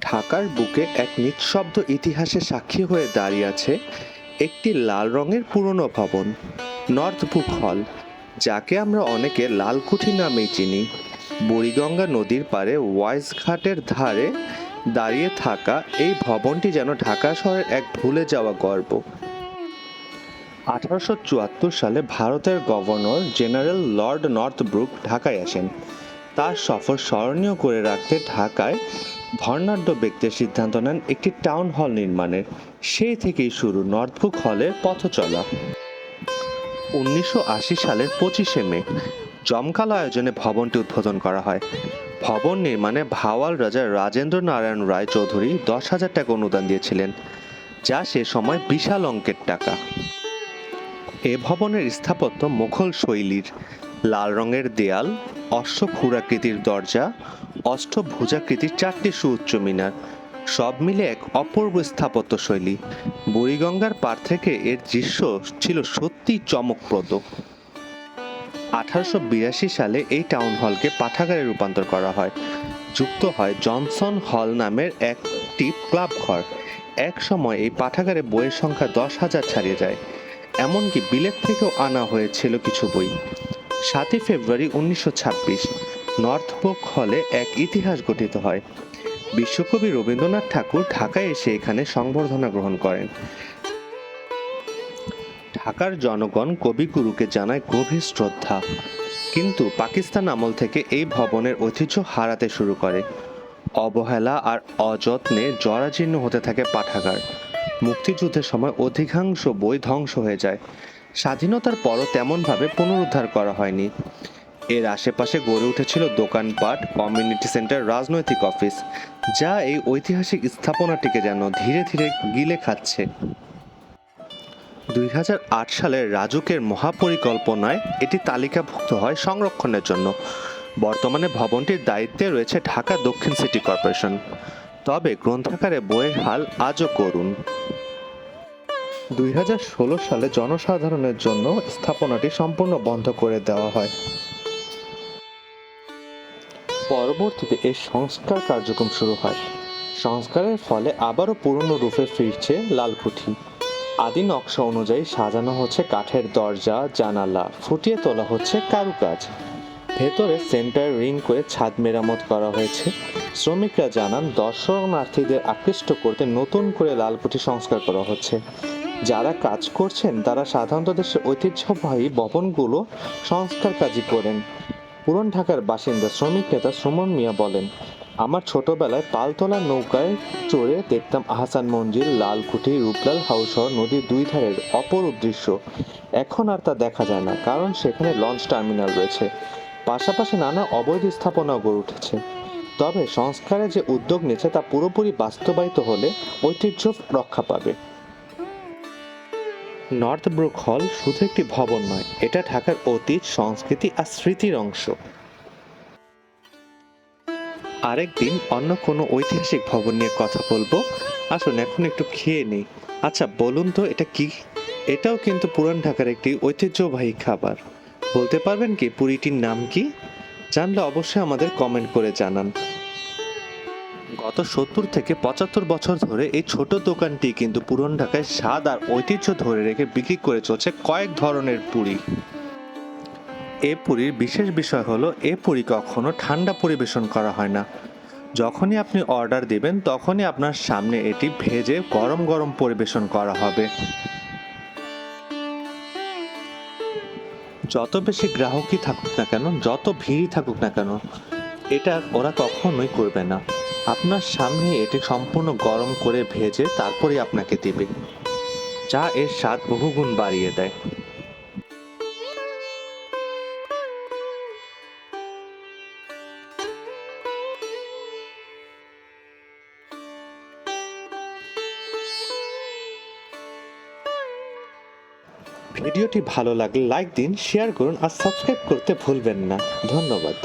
ঢাকার বুকে এক নিঃশব্দ ইতিহাসে সাক্ষী হয়ে দাঁড়িয়ে আছে একটি লাল রঙের পুরনো ভবন, নর্থ বুক হল, যাকে আমরা অনেকে লালকুঠি নামেই চিনি। বুড়িগঙ্গা নদীর পাড়ে ওয়াইজ ঘাটের ধারে দাঁড়িয়ে থাকা এই ভবনটি যেন ঢাকা শহরের এক ভুলে যাওয়া গর্ব। আঠারোশো চুয়াত্তর সালে ভারতের গভর্নর জেনারেল লর্ড নর্থব্রুক ঢাকায় আসেন। তার সফর স্মরণীয় করে রাখতে ঢাকায় ধর্নাঢ্য ব্যক্তির সিদ্ধান্ত নেন একটি টাউন হল নির্মাণের। সেই থেকেই শুরু নর্থবুক হলের পথ চলা। উনিশশো আশি সালের পঁচিশে মে, জমকাল আয়োজনে ভবনটি উদ্বোধন করা হয়। ভবন নির্মাণে ভাওয়াল রাজা রাজেন্দ্র নারায়ণ রায় চৌধুরী দশ হাজার টাকা অনুদান দিয়েছিলেন, যা সে সময় বিশাল অঙ্কের টাকা। এ ভবনের স্থাপত্য মুঘল শৈলীর। লাল রঙের দেয়াল অশ্বক্ষুরাকৃতির দরজা, অষ্টভুজাকৃতির চারটি সুউচ্চ মিনার, সব মিলে এক অপূর্ব স্থাপত্য শৈলী। বুড়িগঙ্গার পার থেকে এর দৃশ্য ছিল সত্যি চমকপ্রদ। আঠারোশো বিরাশি সালে এই টাউন হলকে পাঠাগারে রূপান্তর করা হয়। যুক্ত হয় জনসন হল নামের একটি ক্লাব ঘর। এক সময় এই পাঠাগারে বইয়ের সংখ্যা দশ হাজার ছাড়িয়ে যায়। এমনকি বিলেত থেকেও আনা হয়েছিল কিছু বই। সাতই ফেব্রুয়ারি উনিশশো ছাব্বিশ নর্থবোক হলে এক ইতিহাস গঠিত হয়। বিশ্বকবি রবীন্দ্রনাথ ঠাকুর ঢাকায় এসে এখানে সংবর্ধনা গ্রহণ করেন। ঢাকার জনগণ কবিগুরুকে জানায় গভীর শ্রদ্ধা। কিন্তু পাকিস্তান আমল থেকে এই ভবনের ঐতিহ্য হারাতে শুরু করে। অবহেলা আর অযত্নে জরাজীর্ণ হতে থাকে পাঠাগার। মুক্তিযুদ্ধের সময় অধিকাংশ বই ধ্বংস হয়ে যায়। স্বাধীনতার পরও তেমনভাবে পুনরুদ্ধার করা হয়নি। এর আশেপাশে গড়ে উঠেছিল দোকানপাট কমিউনিটি সেন্টার রাজনৈতিক অফিস যা এই ঐতিহাসিক স্থাপনাটিকে যেন ধীরে ধীরে গিলে খাচ্ছে। দুই সালের রাজুকের মহাপরিকল্পনায় এটি তালিকাভুক্ত হয় সংরক্ষণের জন্য। বর্তমানে ভবনটির দায়িত্বে রয়েছে ঢাকা দক্ষিণ সিটি কর্পোরেশন। তবে গ্রন্থাগারে বইয়ের হাল আজও করুন। দুই হাজার ষোলো সালে জনসাধারণের জন্য স্থাপনাটি সম্পূর্ণ বন্ধ করে দেওয়া হয়। পরবর্তীতে এর সংস্কার কার্যক্রম শুরু হয়। সংস্কারের ফলে আবারও পুরনো রূপে ফিরছে লালকুঠি। আদি নকশা অনুযায়ী সাজানো হচ্ছে কাঠের দরজা, জানালা, ফুটিয়ে তোলা হচ্ছে কারুকাজ। ভেতরে সেন্টার রিং করে ছাদ মেরামত করা হয়েছে। শ্রমিকরা জানান, দর্শনার্থীদের আকৃষ্ট করতে নতুন করে লালকুঠি সংস্কার করা হচ্ছে। যারা কাজ করছেন, তারা সাধারণত দেশের ঐতিহ্যবাহী ভবনগুলো সংস্কার কাজই করেন। পুরন ঢাকার বাসিন্দা শ্রমিক নেতা সুমন মিয়া বলেন, আমার ছোটবেলায় পালতোলা নৌকায় চড়ে দেখতাম আহসান মঞ্জিল, লালকুঠি, রূপলাল হাউস সহ নদীর দুই ধারের অপরূপ দৃশ্য। এখন আর তা দেখা যায় না, কারণ সেখানে লঞ্চ টার্মিনাল রয়েছে। পাশাপাশি নানা অবৈধ স্থাপনাও গড়ে উঠেছে। তবে সংস্কারে যে উদ্যোগ নিয়েছে তা পুরোপুরি বাস্তবায়িত হলে ঐতিহ্য রক্ষা পাবে। নর্থ ব্রুক হল শুধু একটি ভবন নয়, এটা ঢাকার অতীত, সংস্কৃতি আর স্মৃতির অংশ। আরেকদিন অন্য কোনো ঐতিহাসিক ভবন নিয়ে কথা বলব। আসুন, এখন একটু খেয়ে নেই। আচ্ছা বলুন তো, এটা কি? এটাও কিন্তু পুরান ঢাকার একটি ঐতিহ্যবাহী খাবার। বলতে পারবেন কি, পুরীটির নাম কি? জানলে অবশ্যই আমাদের কমেন্ট করে জানান। গত সত্তর থেকে পঁচাত্তর বছর ধরে এই ছোট দোকানটি কিন্তু পুরন ঢাকায় স্বাদ আর ঐতিহ্য ধরে রেখে বিক্রি করে চলছে কয়েক ধরনের পুরি। এ পুরীর বিশেষ বিষয় হলো, এ পুরি কখনো ঠান্ডা পরিবেশন করা হয় না। যখনই আপনি অর্ডার দেবেন, তখনই আপনার সামনে এটি ভেজে গরম গরম পরিবেশন করা হবে। যত বেশি গ্রাহকই থাকুক না কেন, যত ভিড়ই থাকুক না কেন, এটা ওরা কখনোই করবে না। আপনার সামনে এটি সম্পূর্ণ গরম করে ভেজে তারপরে আপনাকে দেবে। যা এর স্বাদ বহুগুণ বাড়িয়ে দেয়। ভিডিওটি ভালো লাগলে লাইক দিন, শেয়ার করুন আর সাবস্ক্রাইব করতে ভুলবেন না। ধন্যবাদ।